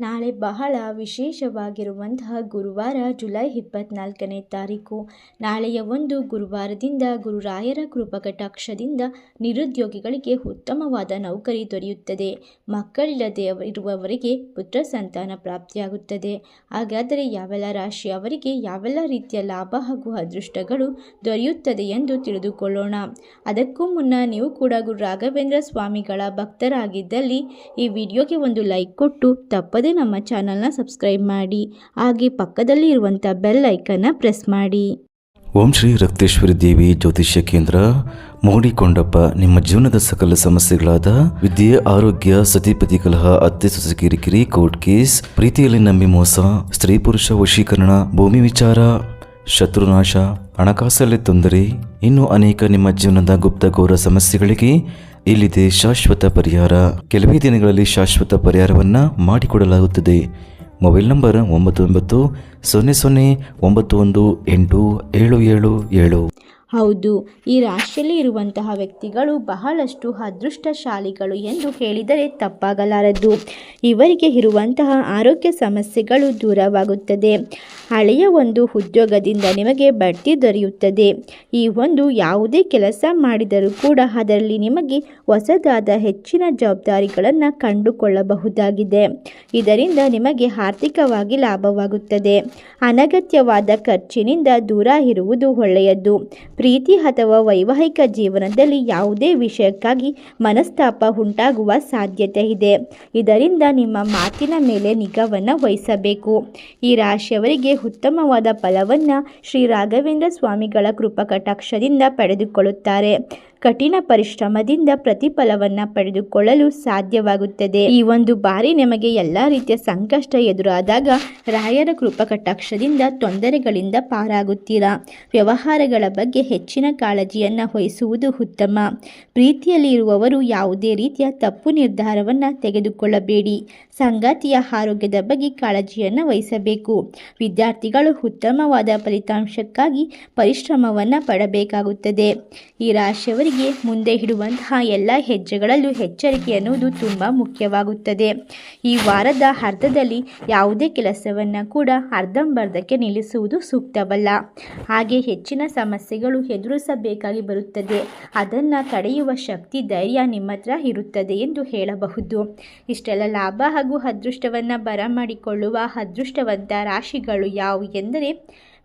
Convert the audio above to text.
ನಾಳೆ ಬಹಳ ವಿಶೇಷವಾಗಿರುವಂತಹ ಗುರುವಾರ ಜುಲೈ ಇಪ್ಪತ್ನಾಲ್ಕನೇ ತಾರೀಕು. ನಾಳೆಯ ಒಂದು ಗುರುವಾರದಿಂದ ಗುರುರಾಯರ ಕೃಪಕಟಾಕ್ಷದಿಂದ ನಿರುದ್ಯೋಗಿಗಳಿಗೆ ಉತ್ತಮವಾದ ನೌಕರಿ ದೊರೆಯುತ್ತದೆ. ಮಕ್ಕಳಿಲ್ಲದೆ ಇರುವವರಿಗೆ ಪುತ್ರ ಸಂತಾನ ಪ್ರಾಪ್ತಿಯಾಗುತ್ತದೆ. ಹಾಗಾದರೆ ಯಾವೆಲ್ಲ ರಾಶಿಯವರಿಗೆ ಯಾವೆಲ್ಲ ರೀತಿಯ ಲಾಭ ಹಾಗೂ ಅದೃಷ್ಟಗಳು ದೊರೆಯುತ್ತದೆ ಎಂದು ತಿಳಿದುಕೊಳ್ಳೋಣ. ಅದಕ್ಕೂ ಮುನ್ನ ನೀವು ಕೂಡ ಗುರು ರಾಘವೇಂದ್ರ ಸ್ವಾಮಿಗಳ ಭಕ್ತರಾಗಿದ್ದಲ್ಲಿ ಈ ವಿಡಿಯೋಗೆ ಒಂದು ಲೈಕ್ ಕೊಟ್ಟು ತಪ್ಪದೇ ನಮ್ಮ ಚಾನಲ್ನ ಸಬ್ಸ್ಕ್ರೈಬ್ ಮಾಡಿ, ಹಾಗೆ ಪಕ್ಕದಲ್ಲಿ ಇರುವಂಥ ಬೆಲ್ ಐಕನ್ನ ಪ್ರೆಸ್ ಮಾಡಿ. ಓಂ ಶ್ರೀ ರಕ್ತೇಶ್ವರಿ ದೇವಿ ಜ್ಯೋತಿಷ್ಯ ಕೇಂದ್ರ ಮೋಡಿಕೊಂಡಪ್ಪ ನಿಮ್ಮ ಜೀವನದ ಸಕಲ ಸಮಸ್ಯೆಗಳಾದ ವಿದ್ಯೆ, ಆರೋಗ್ಯ ಸತಿಪತಿ ಕಲಹ ಅತ್ತೆ ಸೊಸೆ ಕಿರಿಕಿರಿ, ಕೋರ್ಟ್ ಕೇಸ್, ಪ್ರೀತಿಯಲ್ಲಿ ನಂಬಿ ಮೋಸ, ಸ್ತ್ರೀ ಪುರುಷ ವಶೀಕರಣ, ಭೂಮಿ ವಿಚಾರ, ಶತ್ರುನಾಶ, ಹಣಕಾಸಲ್ಲಿ ತೊಂದರೆ, ಇನ್ನೂ ಅನೇಕ ನಿಮ್ಮ ಜೀವನದ ಗುಪ್ತ ಘೋರ ಸಮಸ್ಯೆಗಳಿಗೆ ಇಲ್ಲಿದೆ ಶಾಶ್ವತ ಪರಿಹಾರ. ಕೆಲವೇ ದಿನಗಳಲ್ಲಿ ಶಾಶ್ವತ ಪರಿಹಾರವನ್ನು ಮಾಡಿಕೊಡಲಾಗುತ್ತದೆ. ಮೊಬೈಲ್ ನಂಬರ್ ಒಂಬತ್ತು ಒಂಬತ್ತು ಸೊನ್ನೆ ಸೊನ್ನೆ ಒಂಬತ್ತು ಒಂದು ಎಂಟು ಏಳು ಏಳು ಏಳು. ಹೌದು, ಈ ರಾಶಿಯಲ್ಲಿ ಇರುವಂತಹ ವ್ಯಕ್ತಿಗಳು ಬಹಳಷ್ಟು ಅದೃಷ್ಟಶಾಲಿಗಳು ಎಂದು ಹೇಳಿದರೆ ತಪ್ಪಾಗಲಾರದು. ಇವರಿಗೆ ಇರುವಂತಹ ಆರೋಗ್ಯ ಸಮಸ್ಯೆಗಳು ದೂರವಾಗುತ್ತದೆ. ಹಳೆಯ ಒಂದು ಉದ್ಯೋಗದಿಂದ ನಿಮಗೆ ಬಡ್ತಿ ದೊರೆಯುತ್ತದೆ. ಈ ಒಂದು ಯಾವುದೇ ಕೆಲಸ ಮಾಡಿದರೂ ಕೂಡ ಅದರಲ್ಲಿ ನಿಮಗೆ ಹೊಸದಾದ ಹೆಚ್ಚಿನ ಜವಾಬ್ದಾರಿಗಳನ್ನು ಕಂಡುಕೊಳ್ಳಬಹುದಾಗಿದೆ. ಇದರಿಂದ ನಿಮಗೆ ಆರ್ಥಿಕವಾಗಿ ಲಾಭವಾಗುತ್ತದೆ. ಅನಗತ್ಯವಾದ ಖರ್ಚಿನಿಂದ ದೂರ ಇರುವುದು ಒಳ್ಳೆಯದು. ಪ್ರೀತಿ ಅಥವಾ ವೈವಾಹಿಕ ಜೀವನದಲ್ಲಿ ಯಾವುದೇ ವಿಷಯಕ್ಕಾಗಿ ಮನಸ್ತಾಪ ಉಂಟಾಗುವ ಸಾಧ್ಯತೆ ಇದೆ. ಇದರಿಂದ ನಿಮ್ಮ ಮಾತಿನ ಮೇಲೆ ನಿಗಾವನ್ನು ವಹಿಸಬೇಕು. ಈ ರಾಶಿಯವರಿಗೆ ಉತ್ತಮವಾದ ಫಲವನ್ನು ಶ್ರೀ ರಾಘವೇಂದ್ರ ಸ್ವಾಮಿಗಳ ಕೃಪಕಟಾಕ್ಷದಿಂದ ಪಡೆದುಕೊಳ್ಳುತ್ತಾರೆ. ಕಠಿಣ ಪರಿಶ್ರಮದಿಂದ ಪ್ರತಿಫಲವನ್ನು ಪಡೆದುಕೊಳ್ಳಲು ಸಾಧ್ಯವಾಗುತ್ತದೆ. ಈ ಒಂದು ಬಾರಿ ನಿಮಗೆ ಎಲ್ಲ ರೀತಿಯ ಸಂಕಷ್ಟ ಎದುರಾದಾಗ ರಾಯರ ಕೃಪಕಟಾಕ್ಷದಿಂದ ತೊಂದರೆಗಳಿಂದ ಪಾರಾಗುತ್ತೀರಾ? ವ್ಯವಹಾರಗಳ ಬಗ್ಗೆ ಹೆಚ್ಚಿನ ಕಾಳಜಿಯನ್ನು ವಹಿಸುವುದು ಉತ್ತಮ. ಪ್ರೀತಿಯಲ್ಲಿ ಇರುವವರು ಯಾವುದೇ ರೀತಿಯ ತಪ್ಪು ನಿರ್ಧಾರವನ್ನು ತೆಗೆದುಕೊಳ್ಳಬೇಡಿ. ಸಂಗಾತಿಯ ಆರೋಗ್ಯದ ಬಗ್ಗೆ ಕಾಳಜಿಯನ್ನು ವಹಿಸಬೇಕು. ವಿದ್ಯಾರ್ಥಿಗಳು ಉತ್ತಮವಾದ ಫಲಿತಾಂಶಕ್ಕಾಗಿ ಪರಿಶ್ರಮವನ್ನು ಪಡಬೇಕಾಗುತ್ತದೆ. ಈ ರಾಶಿಯವರಿಗೆ ಮುಂದೆ ಇಡುವಂತಹ ಎಲ್ಲ ಹೆಜ್ಜೆಗಳಲ್ಲೂ ಎಚ್ಚರಿಕೆ ಅನ್ನುವುದು ತುಂಬ ಮುಖ್ಯವಾಗುತ್ತದೆ. ಈ ವಾರದ ಅರ್ಧದಲ್ಲಿ ಯಾವುದೇ ಕೆಲಸವನ್ನು ಕೂಡ ಅರ್ಧಂಬರ್ಧಕ್ಕೆ ನಿಲ್ಲಿಸುವುದು ಸೂಕ್ತವಲ್ಲ. ಹಾಗೆ ಹೆಚ್ಚಿನ ಸಮಸ್ಯೆಗಳು ಎದುರಿಸಬೇಕಾಗಿ ಬರುತ್ತದೆ. ಅದನ್ನು ತಡೆಯುವ ಶಕ್ತಿ ಧೈರ್ಯ ನಿಮ್ಮ ಹತ್ರ ಇರುತ್ತದೆ ಎಂದು ಹೇಳಬಹುದು. ಇಷ್ಟೆಲ್ಲ ಲಾಭ ಹಾಗೂ ಅದೃಷ್ಟವನ್ನು ಬರಮಾಡಿಕೊಳ್ಳುವ ಅದೃಷ್ಟವಂತ ರಾಶಿಗಳು ಯಾವು ಎಂದರೆ